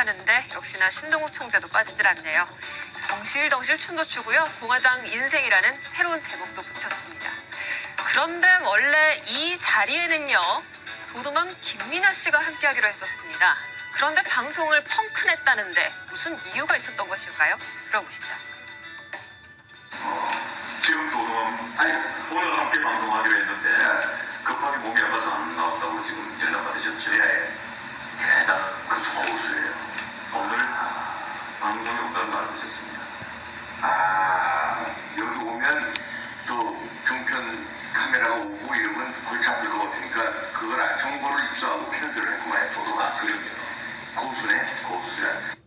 하는데 역시나 신동욱 총재도 빠지질 않네요. 덩실덩실 춤도 추고요. 공화당 인생이라는 새로운 제목도 붙였습니다. 그런데 원래 이 자리에는요. 도도맘 김민아 씨가 함께하기로 했었습니다. 그런데 방송을 펑크냈다는데 무슨 이유가 있었던 것일까요? 들어보시죠. 지금 도도함 아니 오늘 함께 방송하기로 했는데 뭐 이러면 골치 아플 것 같으니까 그걸 정보를 입수하고 캔슬을 했구만 보도가 그러면 고수네 고수야.